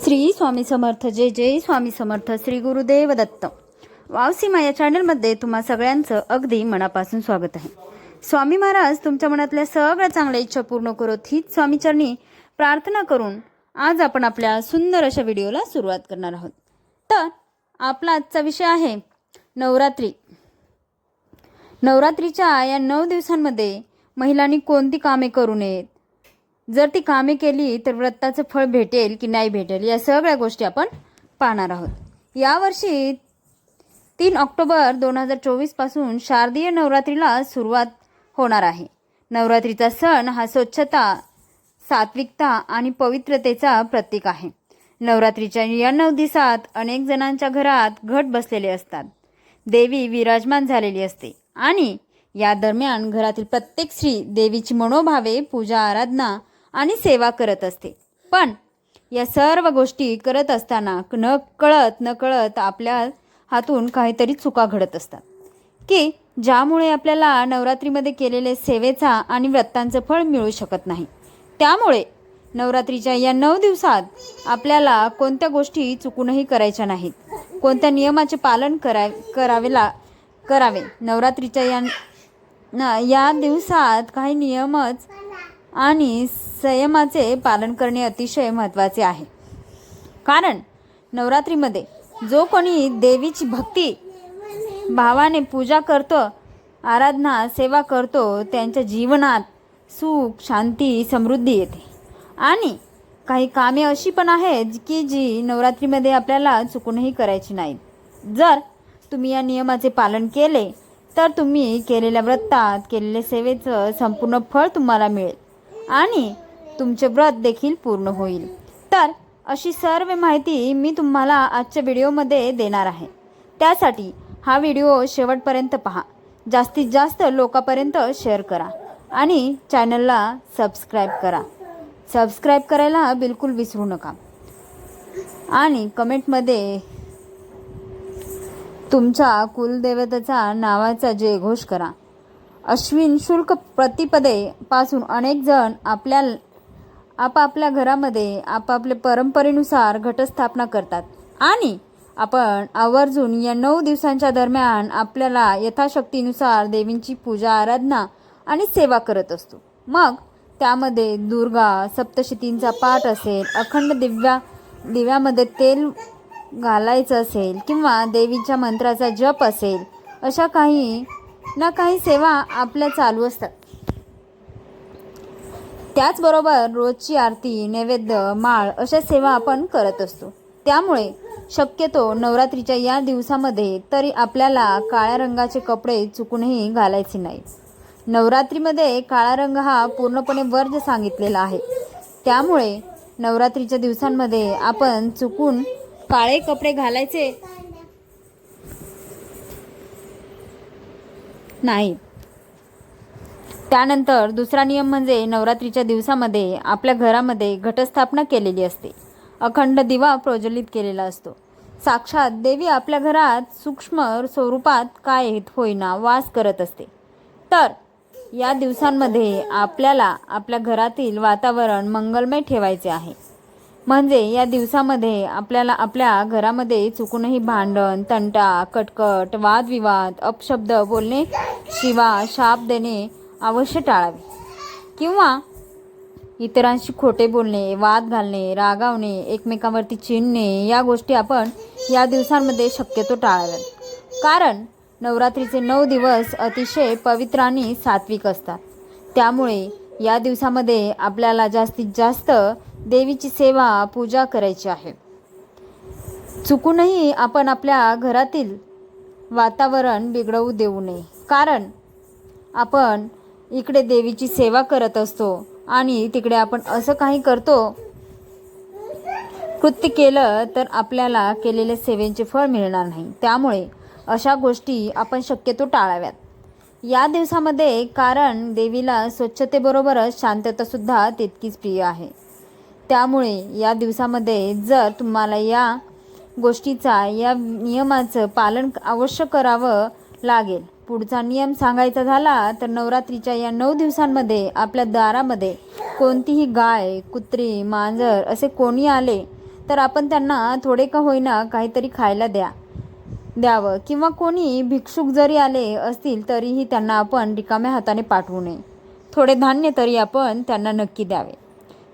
श्री स्वामी समर्थ जय जय स्वामी समर्थ श्री गुरुदेव दत्त वावसीमा या चॅनलमध्ये तुम्हा सगळ्यांचं अगदी मनापासून स्वागत आहे. स्वामी महाराज तुमच्या मनातल्या सगळ्या चांगल्या इच्छा पूर्ण करत हीच स्वामीचरणी प्रार्थना करून आज आपण आपल्या सुंदर अशा व्हिडिओला सुरुवात करणार आहोत. तर आपला आजचा विषय आहे नवरात्री. नवरात्रीच्या या नऊ दिवसांमध्ये महिलांनी कोणती कामे करू नयेत? जर ती कामे केली तर व्रताचं फळ भेटेल की नाही भेटेल या सगळ्या गोष्टी आपण पाहणार आहोत. यावर्षी तीन ऑक्टोबर दोन हजार चोवीसपासून शारदीय नवरात्रीला सुरुवात होणार आहे. नवरात्रीचा सण हा स्वच्छता सात्विकता आणि पवित्रतेचा प्रतीक आहे. नवरात्रीच्या या नऊ दिवसात अनेक जणांच्या घरात घट बसलेले असतात. देवी विराजमान झालेली असते आणि या दरम्यान घरातील प्रत्येक स्त्री देवीची मनोभावे पूजा आराधना आणि सेवा करत असते. पण या सर्व गोष्टी करत असताना न कळत न कळत आपल्या हातून काहीतरी चुका घडत असतात. की ज्यामुळे आपल्याला नवरात्रीमध्ये केलेले सेवेचा आणि व्रतांचं फळ मिळू शकत नाही. त्यामुळे नवरात्रीच्या या नऊ दिवसात आपल्याला कोणत्या गोष्टी चुकूनही करायच्या नाहीत. कोणत्या नियमाचे पालन करा करावे ला करावे. नवरात्रीच्या या न या दिवसात काही नियमच आणि संयमाचे पालन करणे अतिशय महत्त्वाचे आहे. कारण नवरात्रीमध्ये जो कोणी देवीची भक्ती भावाने पूजा करतो आराधना सेवा करतो त्यांच्या जीवनात सुख शांती समृद्धी येते. आणि काही कामे अशी पण आहेत की जी नवरात्रीमध्ये आपल्याला चुकूनही करायची नाहीत. जर तुम्ही या नियमाचे पालन केले तर तुम्ही केलेल्या व्रतात केलेल्या सेवेचं संपूर्ण फळ तुम्हाला मिळेल. आणि तुमचे व्रत देखील पूर्ण होईल. तर अशी सर्व माहिती मी तुम्हाला आजच्या व्हिडिओमध्ये देणार आहे. त्यासाठी हा व्हिडिओ शेवटपर्यंत पहा. जास्तीत जास्त लोकांपर्यंत शेअर करा आणि चॅनलला सबस्क्राईब करा. सबस्क्राईब करायला बिलकुल विसरू नका. आणि कमेंटमध्ये तुमच्या कुलदेवतेचा नावाचा जयघोष करा. अश्विन शुल्क प्रतिपदेपासून अनेक जण आपल्या आपापल्या घरामध्ये आपापल्या परंपरेनुसार घटस्थापना करतात. आणि आपण आवर्जून या नऊ दिवसांच्या दरम्यान आपल्याला यथाशक्तीनुसार देवींची पूजा आराधना आणि सेवा करत असतो. मग त्यामध्ये दुर्गा सप्तशतींचा पाठ असेल अखंड दिव्या दिव्यामध्ये तेल घालायचं असेल किंवा देवीच्या मंत्राचा जप असेल अशा काही ना काही सेवा आपल्या चालू असतात. त्याचबरोबर रोजची आरती नैवेद्य माळ अशा सेवा आपण करत असतो. त्यामुळे शक्यतो नवरात्रीच्या या दिवसामध्ये तरी आपल्याला काळ्या रंगाचे कपडे चुकूनही घालायचे नाही. नवरात्रीमध्ये काळा रंग हा पूर्णपणे वर्ज सांगितलेला आहे. त्यामुळे नवरात्रीच्या दिवसांमध्ये आपण चुकून काळे कपडे घालायचे नाही. त्यानंतर दुसरा नियम म्हणजे नवरात्रीच्या दिवसामध्ये आपल्या घरामध्ये घटस्थापना केलेली असते. अखंड दिवा प्रज्वलित केलेला असतो. साक्षात देवी आपल्या घरात सूक्ष्म स्वरूपात काय होईना वास करत असते. तर या दिवसांमध्ये आपल्याला आपल्या घरातील वातावरण मंगलमय ठेवायचे आहे. म्हणजे या दिवसामध्ये आपल्याला आपल्या घरामध्ये चुकूनही भांडण तंटा कटकट वादविवाद अपशब्द बोलणे शिवा शाप देणे अवश्य टाळावे. किंवा इतरांशी खोटे बोलणे वाद घालणे रागावणे एकमेकांवरती चिडणे या गोष्टी आपण या दिवसांमध्ये शक्यतो टाळाव्यात. कारण नवरात्रीचे नऊ दिवस अतिशय पवित्र आणि सात्विक असतात. त्यामुळे या दिवसामध्ये आपल्याला जास्तीत जास्त देवीची सेवा पूजा करायची आहे. चुकूनही आपण आपल्या घरातील वातावरण बिघडवू देऊ नये. कारण आपण इकडे देवीची सेवा करत असतो आणि तिकडे आपण असं काही करतो कृत्य केलं तर आपल्याला केलेल्या सेवेचे फळ मिळणार नाही. त्यामुळे अशा गोष्टी आपण शक्यतो टाळाव्यात. या दिवसामध्ये कारण देवीला स्वच्छतेबरोबरच शांततासुद्धा तितकीच प्रिय आहे. त्यामुळे या दिवसामध्ये जर तुम्हाला या गोष्टीचा या नियमाचं पालन अवश्य करावं लागेल. पुढचा नियम सांगायचा झाला तर नवरात्रीच्या या नऊ दिवसांमध्ये आपल्या दारामध्ये कोणतीही गाय कुत्री मांजर असे कोणी आले तर आपण त्यांना थोडे का होईना काहीतरी खायला द्या. द्यावं किंवा कोणी भिक्षुक जरी आले असतील तरीही त्यांना आपण रिकाम्या हाताने पाठवू नये. थोडे धान्य तरी आपण त्यांना नक्की द्यावे.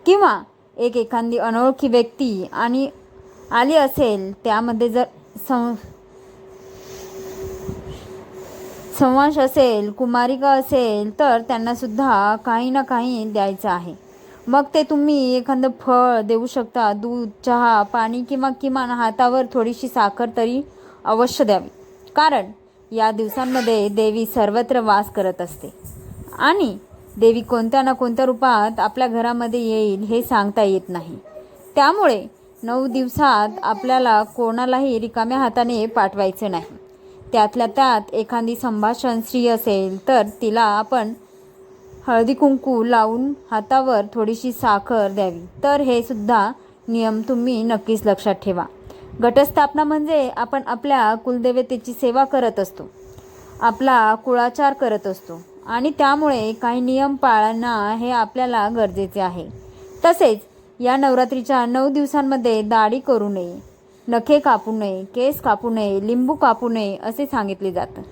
किंवा एक एखादी अनोळखी व्यक्ती आणि आली असेल त्यामध्ये जर सं संवाश असेल कुमारिका असेल तर त्यांनासुद्धा काही ना काही द्यायचं आहे. मग ते तुम्ही एखादं फळ देऊ शकता दूध चहा पाणी किंवा किमान हातावर थोडीशी साखर तरी अवश्य द्यावी. कारण या दिवसांमध्ये देवी सर्वत्र वास करत असते. आणि देवी कोणत्या ना कोणत्या रूपात आपल्या घरामध्ये येईल हे सांगता येत नाही. त्यामुळे नऊ दिवसात आपल्याला कोणालाही रिकाम्या हाताने पाठवायचे नाही. त्यातल्या त्यात एखादी संभाषण स्त्री असेल तर तिला आपण हळदी कुंकू लावून हातावर थोडीशी साखर द्यावी. तर हे सुद्धा नियम तुम्ही नक्कीच लक्षात ठेवा. घटस्थापना म्हणजे आपण आपल्या कुलदेवतेची सेवा करत असतो आपला कुळाचार करत असतो आणि त्यामुळे काही नियम पाळणं हे आपल्याला गरजेचे आहे. तसेच या नवरात्रीच्या नऊ दिवसांमध्ये दाढी करू नये नखे कापू नये केस कापू नये लिंबू कापू नये असे सांगितले जातं.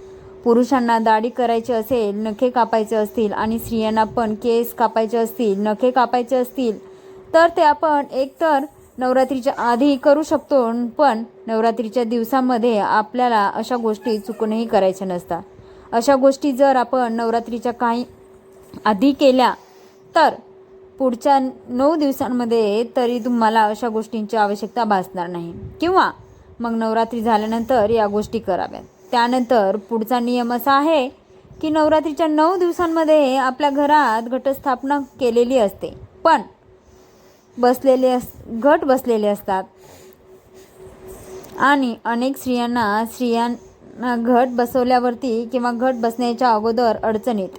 पुरुषांना दाढी करायची असेल नखे कापायचे असतील आणि स्त्रियांना पण केस कापायचे असतील नखे कापायचे असतील तर ते आपण एकतर नवरात्रीच्या आधी करू शकतो पण नवरात्रीच्या दिवसांमध्ये आपल्याला अशा गोष्टी चुकूनही करायच्या नसतात. अशा गोष्टी जर आपण नवरात्रीच्या काही आधी केल्या तर पुढच्या नऊ दिवसांमध्ये तरी तुम्हाला अशा गोष्टींची आवश्यकता भासणार नाही. किंवा मग नवरात्री झाल्यानंतर या गोष्टी कराव्यात. त्यानंतर पुढचा नियम असा आहे की नवरात्रीच्या नऊ दिवसांमध्ये आपल्या घरात घटस्थापना केलेली असते. पण बसलेले अस घट बसलेले असतात. आणि अनेक स्त्रियांना स्त्रियांना घट बसवल्यावरती किंवा घट बसण्याच्या अगोदर अडचणीत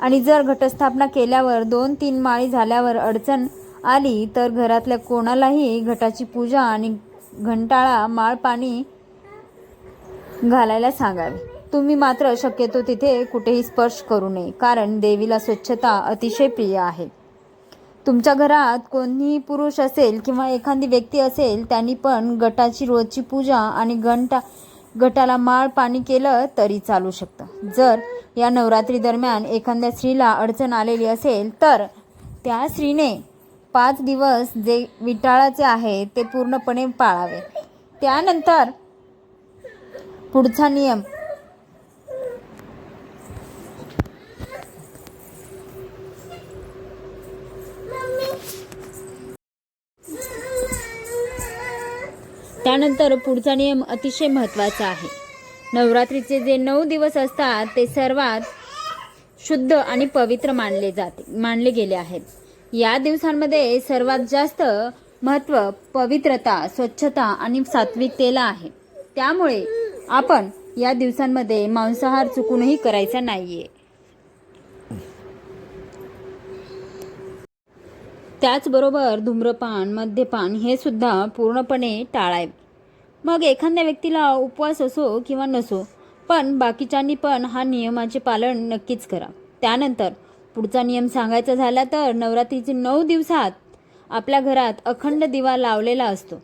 आणि जर घटस्थापना केल्यावर दोन तीन माळी झाल्यावर अडचण आली तर घरातल्या कोणालाही घटाची पूजा आणि घंटाळा माळ पाणी घालायला सांगावे. तुम्ही मात्र शक्यतो तिथे कुठेही स्पर्श करू नये कारण देवीला स्वच्छता अतिशय प्रिय आहे. तुमच्या घरात कोणीही पुरुष असेल किंवा एखादी व्यक्ती असेल त्यांनी पण गटाची रोजची पूजा आणि घंटा गटाला माळ पाणी केलं तरी चालू शकतं. जर या नवरात्री दरम्यान एखाद्या स्त्रीला अडचण आलेली असेल तर त्या स्त्रीने पाच दिवस जे विटाळाचे आहे ते पूर्णपणे पाळावे. त्यानंतर पुढचा नियम त्यानंतर पुढचा नियम अतिशय महत्त्वाचा आहे. नवरात्रीचे जे नऊ दिवस असतात ते सर्वात शुद्ध आणि पवित्र मानले जाते मानले गेले आहेत. या दिवसांमध्ये सर्वात जास्त महत्त्व पवित्रता स्वच्छता आणि सात्विकतेला आहे. त्यामुळे आपण या दिवसांमध्ये मांसाहार चुकूनही करायचा नाहीये. त्याचबरोबर धूम्रपान मद्यपान हे सुद्धा पूर्णपणे टाळावे. मग एखाद्या व्यक्तीला उपवास असो किंवा नसो पण बाकीच्यांनी पण हा नियमाचे पालन नक्कीच करा. त्यानंतर पुढचा नियम सांगायचा झाला तर नवरात्रीचे नऊ दिवसात आपल्या घरात अखंड दिवा लावलेला असतो.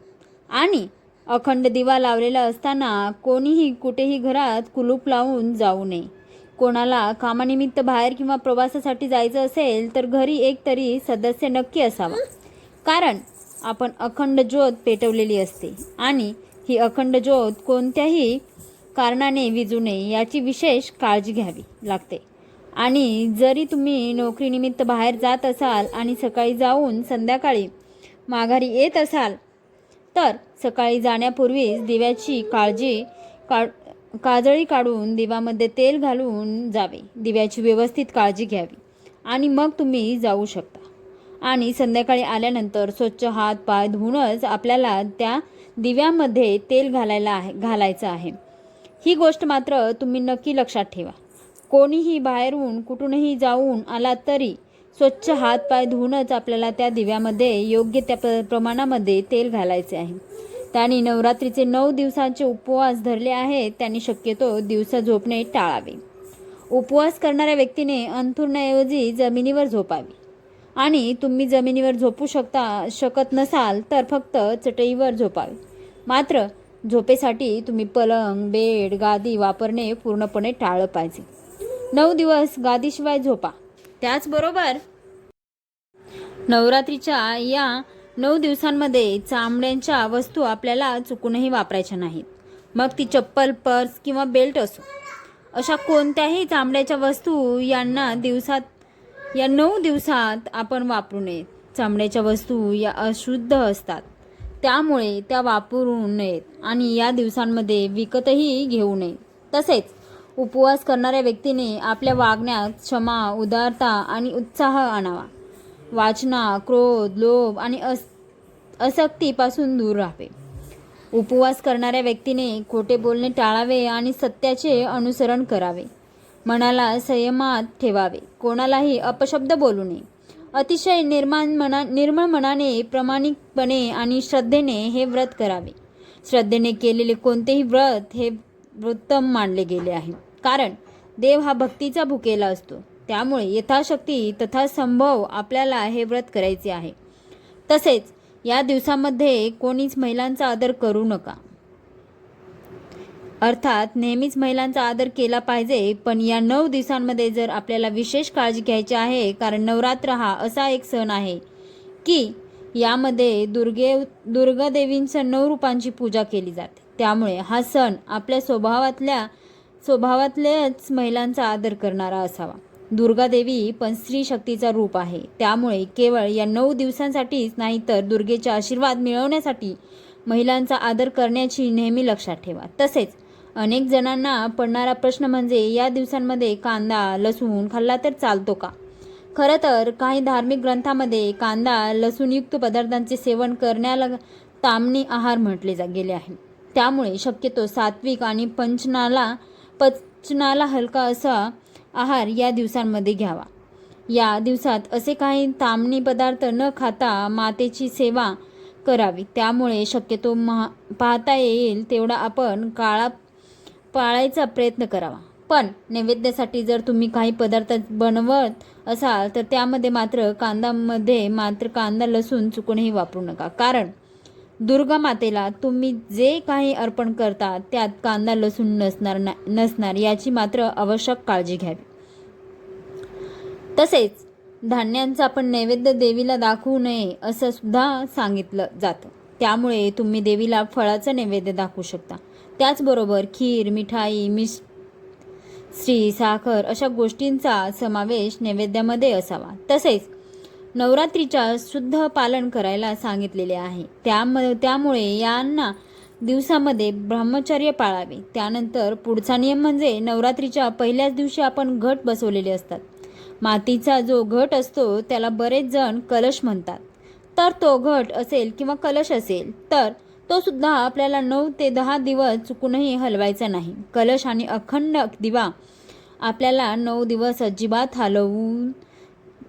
आणि अखंड दिवा लावलेला असताना कोणीही कुठेही घरात कुलूप लावून जाऊ नये. कोणाला कामानिमित्त बाहेर किंवा प्रवासासाठी जायचं असेल तर घरी एक तरी सदस्य नक्की असावा. कारण आपण अखंड ज्योत पेटवलेली असते आणि ही अखंड ज्योत कोणत्याही कारणाने विजू नये याची विशेष काळजी घ्यावी लागते. आणि जरी तुम्ही नोकरीनिमित्त बाहेर जात असाल आणि सकाळी जाऊन संध्याकाळी माघारी येत असाल तर सकाळी जाण्यापूर्वीच दिव्याची काळजी का काजळी काढून दिवामध्ये तेल घालून जावे. दिव्याची व्यवस्थित काळजी घ्यावी. आणि मग तुम्ही जाऊ शकता. आणि संध्याकाळी आल्यानंतर स्वच्छ हात पाय धुवूनच आपल्याला त्या दिव्यामध्ये तेल घालायला आहे घालायचं आहे. ही गोष्ट मात्र तुम्ही नक्की लक्षात ठेवा. कोणीही बाहेरून कुठूनही जाऊन आला तरी स्वच्छ हात पाय धुवूनच आपल्याला त्या दिव्यामध्ये योग्य त्या प्र प्रमाणामध्ये तेल घालायचे आहे. त्यांनी नवरात्रीचे नऊ दिवसांचे उपवास धरले आहेत. त्यांनी शक्यतो दिवसा झोपणे टाळावे. उपवास करणाऱ्या व्यक्तीने अंथुरण्याऐवजी जमिनीवर झोपावे. आणि तुम्ही जमिनीवर झोपू शकता शकत नसाल तर फक्त चटईवर झोपावे मात्र झोपेसाठी तुम्ही पलंग बेड गादी वापरणे पूर्णपणे टाळलं पाहिजे. नऊ दिवस गादीशिवाय झोपा. त्याचबरोबर नवरात्रीच्या या नऊ दिवसांमध्ये चामड्यांच्या वस्तू आपल्याला चुकूनही वापरायच्या नाहीत. मग ती चप्पल पर्स किंवा बेल्ट असो. अशा कोणत्याही चामड्याच्या वस्तू यांना दिवसात या नऊ दिवसात आपण वापरू नयेत. चामड्याच्या वस्तू या अशुद्ध असतात. त्यामुळे त्या वापरू नयेत आणि या दिवसांमध्ये विकतही घेऊ नये तसेच उपवास करणाऱ्या व्यक्तीने आपल्या वागण्यात क्षमा उदारता आणि उत्साह आणावा. वाचना क्रोध लोभ आणि अस आसक्तीपासून दूर राहावे. उपवास करणाऱ्या व्यक्तीने खोटे बोलणे टाळावे आणि सत्याचे अनुसरण करावे. मनाला संयमात ठेवावे. कोणालाही अपशब्द बोलू नये. अतिशय निर्माण मना निर्मळ मनाने प्रामाणिकपणे आणि श्रद्धेने हे व्रत करावे. श्रद्धेने केलेले कोणतेही व्रत हे उत्तम मानले गेले आहे. कारण देव हा भक्तीचा भुकेला असतो. त्यामुळे यथाशक्ती तथा संभव आपल्याला हे व्रत करायचे आहे. तसेच या दिवसामध्ये कोणीच महिलांचा आदर करू नका. अर्थात नेहमीच महिलांचा आदर केला पाहिजे पण या नऊ दिवसांमध्ये जर आपल्याला विशेष काळजी घ्यायची आहे कारण नवरात्र हा असा एक सण आहे की यामध्ये दुर्गे दुर्गादेवींच्या नऊ रूपांची पूजा केली जाते. त्यामुळे हा सण आपल्या स्वभावातल्या स्वभावातल्याच महिलांचा आदर करणारा असावा. दुर्गादेवी पण स्त्री शक्तीचा रूप आहे. त्यामुळे केवळ या नऊ दिवसांसाठीच नाही तर दुर्गेचे आशीर्वाद मिळवण्यासाठी महिलांचा आदर करण्याची नेहमी लक्षात ठेवा. तसेच अनेक जणांना पडणारा प्रश्न म्हणजे या दिवसांमध्ये कांदा लसूण खाल्ला तर चालतो का? खरं तर काही धार्मिक ग्रंथामध्ये कांदा लसूणयुक्त पदार्थांचे सेवन करण्याला तामणी आहार म्हटले जा गेले आहे. त्यामुळे शक्यतो सात्विक आणि पंचनाला पचनाला हलका असा आहार या दिवसांमध्ये घ्यावा. या दिवसात असे काही तामणी पदार्थ न खाता मातेची सेवा करावी. त्यामुळे शक्यतो महा पाहता येईल तेवढा आपण काळा पाळायचा प्रयत्न करावा. पण नैवेद्यासाठी जर तुम्ही काही पदार्थ बनवत असाल तर त्यामध्ये मात्र कांदामध्ये मात्र कांदा लसूण चुकूनही वापरू नका. कारण दुर्गा मातेला तुम्ही जे काही अर्पण करता त्यात कांदा लसूण नसणार ना नसणार याची मात्र आवश्यक काळजी घ्यावी. तसेच धान्यांचा आपण नैवेद्य देवीला दाखवू नये असं सुद्धा सांगितलं जातं. त्यामुळे तुम्ही देवीला फळाचं नैवेद्य दाखवू शकता. त्याचबरोबर खीर मिठाई मिस श्री साखर अशा गोष्टींचा समावेश नैवेद्यामध्ये असावा. तसेच नवरात्रीच्या शुद्ध पालन करायला सांगितलेले आहे. त्याम त्यामुळे यांना दिवसामध्ये ब्रह्मचर्य पाळावे. त्यानंतर पुढचा नियम म्हणजे नवरात्रीच्या पहिल्याच दिवशी आपण घट बसवलेले असतात. मातीचा जो घट असतो त्याला बरेच जण कलश म्हणतात. तर तो घट असेल किंवा कलश असेल तर तो सुद्धा आपल्याला नऊ ते दहा दिवस चुकूनही हलवायचा नाही. कलश आणि अखंड दिवा आपल्याला नऊ दिवस अजिबात हलवून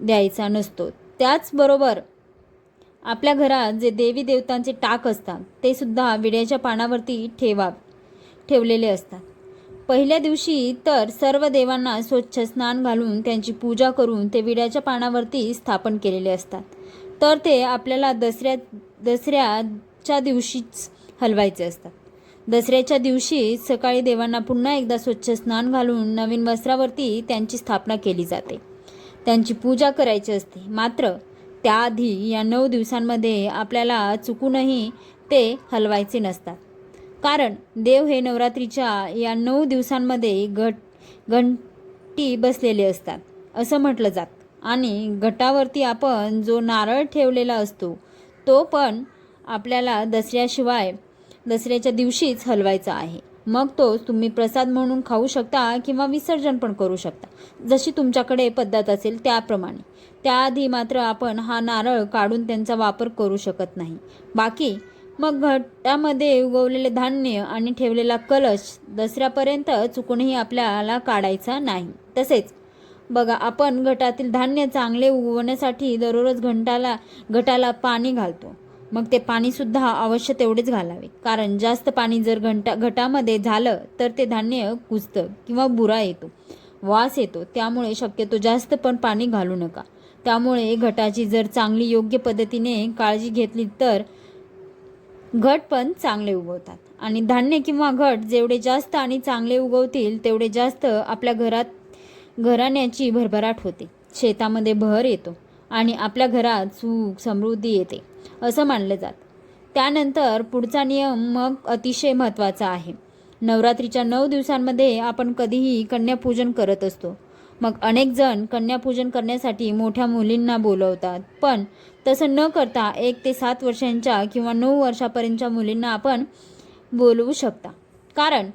द्यायचा नसतो. त्याचबरोबर आपल्या घरात जे देवी देवतांचे टाक असतात ते सुद्धा विड्याच्या पानावरती ठेवा ठेवलेले असतात. पहिल्या दिवशी तर सर्व देवांना स्वच्छ स्नान घालून त्यांची पूजा करून ते विड्याच्या पानावरती स्थापन केलेले असतात. तर ते आपल्याला दसऱ्या दसऱ्याच्या दिवशीच हलवायचे असतात. दसऱ्याच्या दिवशी सकाळी देवांना पुन्हा एकदा स्वच्छ स्नान घालून नवीन वस्त्रावरती त्यांची स्थापना केली जाते. त्यांची पूजा करायची असते. मात्र त्याआधी या नऊ दिवसांमध्ये आपल्याला चुकूनही ते हलवायचे नसतात. कारण देव हे नवरात्रीच्या या नऊ दिवसांमध्ये घट घंटी बसलेले असतात असं म्हटलं जात. आणि घटावरती आपण जो नारळ ठेवलेला असतो तो पण आपल्याला दसऱ्याशिवाय दसऱ्याच्या दिवशीच हलवायचा आहे. मग तो तुम्ही प्रसाद म्हणून खाऊ शकता किंवा विसर्जन पण करू शकता. जशी तुमच्याकडे पद्धत असेल त्याप्रमाणे. त्याआधी मात्र आपण हा नारळ काढून त्यांचा वापर करू शकत नाही. बाकी मग घटामध्ये उगवलेले धान्य आणि ठेवलेला कलश दसऱ्यापर्यंत चुकूनही आपल्याला काढायचा नाही. तसेच बघा आपण घटातील धान्य चांगले उगवण्यासाठी दररोज घंटाला घटाला पाणी घालतो. मग ते पाणीसुद्धा अवश्य तेवढेच घालावे. कारण जास्त पाणी जर घंटा घटामध्ये झालं तर ते धान्य कुजतं किंवा बुरा येतो वास येतो. त्यामुळे शक्यतो जास्त पण पाणी घालू नका. त्यामुळे घटाची जर चांगली योग्य पद्धतीने काळजी घेतली तर घट पण चांगले उगवतात. आणि धान्य किंवा घट जेवढे जास्त आणि चांगले उगवतील तेवढे जास्त आपल्या घरात घराण्याची भरभराट होते. शेतामध्ये भर येतो. आणि आपल्या घरात सुख समृद्धी येते असं मानलं जात. त्यानंतर पुढचा नियम मग अतिशय महत्त्वाचा आहे. नवरात्रीच्या नऊ दिवसांमध्ये आपण कधीही कन्यापूजन करत असतो. मग अनेक जण कन्यापूजन करण्यासाठी मोठ्या मुलींना बोलवतात. पण तसं न करता एक ते सात वर्षांच्या किंवा नऊ वर्षापर्यंतच्या मुलींना आपण बोलवू शकता. कारण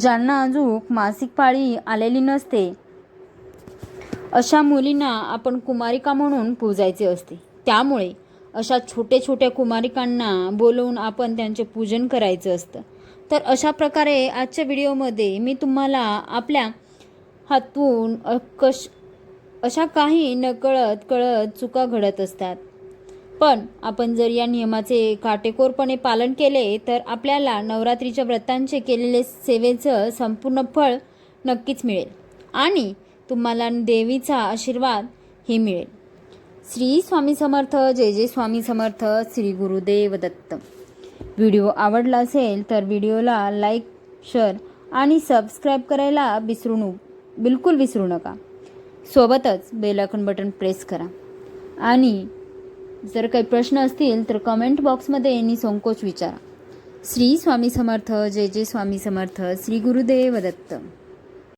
ज्यांना अजून मासिक पाळी आलेली नसते अशा मुलींना आपण कुमारिका म्हणून पूजायचे असते. त्यामुळे अशा छोट्या छोट्या कुमारिकांना बोलवून आपण त्यांचे पूजन करायचं असतं. तर अशा प्रकारे आजच्या व्हिडिओमध्ये मी तुम्हाला आपल्या हातून कश अशा काही नकळत कळत चुका घडत असतात. पण आपण जर या नियमाचे काटेकोरपणे पालन केले तर आपल्याला नवरात्रीच्या व्रतांचे केलेले सेवेचं संपूर्ण फळ नक्कीच मिळेल. आणि तुम्हाला देवीचा आशीर्वाद ही मिळेल. श्री स्वामी समर्थ जय जय स्वामी समर्थ श्री गुरुदेव दत्त. व्हिडिओ आवडला असेल तर व्हिडिओला लाईक शेअर आणि सबस्क्राईब करायला विसरू नु बिलकुल विसरू नका. सोबतच बेल बटन प्रेस करा. आणि जर काही प्रश्न असतील तर कमेंट बॉक्समध्ये निसंकोच विचारा. श्री स्वामी समर्थ जय जय स्वामी समर्थ श्री गुरुदेव दत्त.